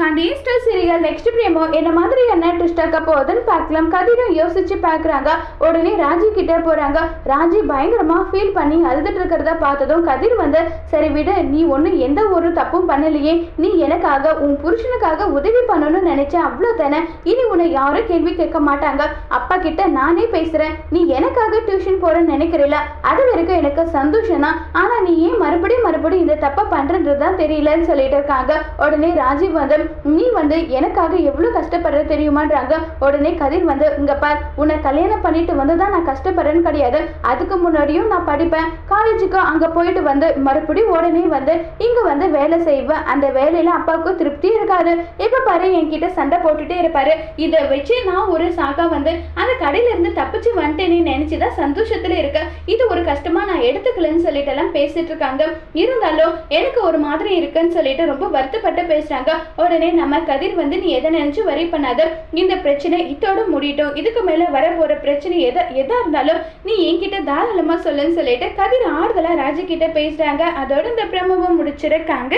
And Easter serial next promo என்ன மாதிரி என்ன ட்விஸ்ட் ஆக்க போகுதுன்னு பார்க்கலாம். கதிரும் யோசிச்சு பார்க்குறாங்க. உடனே ராஜி கிட்ட போகிறாங்க ராஜி பயங்கரமாக ஃபீல் பண்ணி அழுதுட்டு இருக்கிறத பார்த்ததும் கதிர் வந்து சரி விடு நீ ஒன்றும் எந்த ஒரு தப்பும் பண்ணலையே. நீ எனக்காக உன் புருஷனுக்காக உதவி பண்ணணும்னு நினைச்ச அவ்வளோ தானே இனி உன்னை யாரும் கேள்வி கேட்க மாட்டாங்க. அப்பா கிட்ட நானே பேசுகிறேன் நீ எனக்காக டியூஷன் போகிறேன்னு நினைக்கிறீல அது வரைக்கும் எனக்கு சந்தோஷம் தான் ஆனால் நீ ஏன் மறுபடியும் மறுபடியும் இந்த தப்பை பண்ணுறது தான் தெரியலன்னு சொல்லிட்டு இருக்காங்க. உடனே ராஜீவ் வந்து நீ வந்து எனக்காக எவ்வளவு கஷ்டப்படுற தெரியுமான்றாங்க. உடனே கதிர் வந்து இங்கே பார் உன்னை கல்யாணம் பண்ணிட்டு வந்து தான் நான் கஷ்டப்படுறேன்னு கிடையாது. அதுக்கு முன்னாடியும் நான் படிப்பேன். காலேஜுக்கு அங்க போயிட்டு வந்து மறுபடியும் உடனே வந்து இங்க வந்து வேலை செய்வேன் அந்த வேலையில அப்பாவுக்கு திருப்தி இருக்காது. இப்போ பாரு என்கிட்ட சண்டை போட்டுட்டே இருப்பாரு. இதை வச்சு நான் ஒரு சாக்கா வந்து அந்த கடையில இருந்து தப்பிச்சு நினச்சி தான் சந்தோஷத்துல இருக்க. இது ஒரு கஷ்டமா நான் எடுத்துக்கலன்னு சொல்லிட்டு எல்லாம் பேசிட்டு இருக்காங்க. இருந்தாலும் எனக்கு ஒரு மாதிரி இருக்குன்னு சொல்லிட்டு ரொம்ப வருத்தப்பட்டு பேசுறாங்க. உடனே நம்ம கதிர் வந்து நீ எதை நினைச்சு வரி பண்ணாத? இந்த பிரச்சனை இதோட முடியட்டும். இதுக்கு மேல வர போற பிரச்சனை எதை எதா இருந்தாலும் நீ என்கிட்ட தாராளமா சொல்லுன்னு சொல்லிட்டு கதிர் ஆறுதலா ராஜு கிட்ட பேசுறாங்க. அதோட இந்த பிரமவும் முடிச்சிருக்காங்க.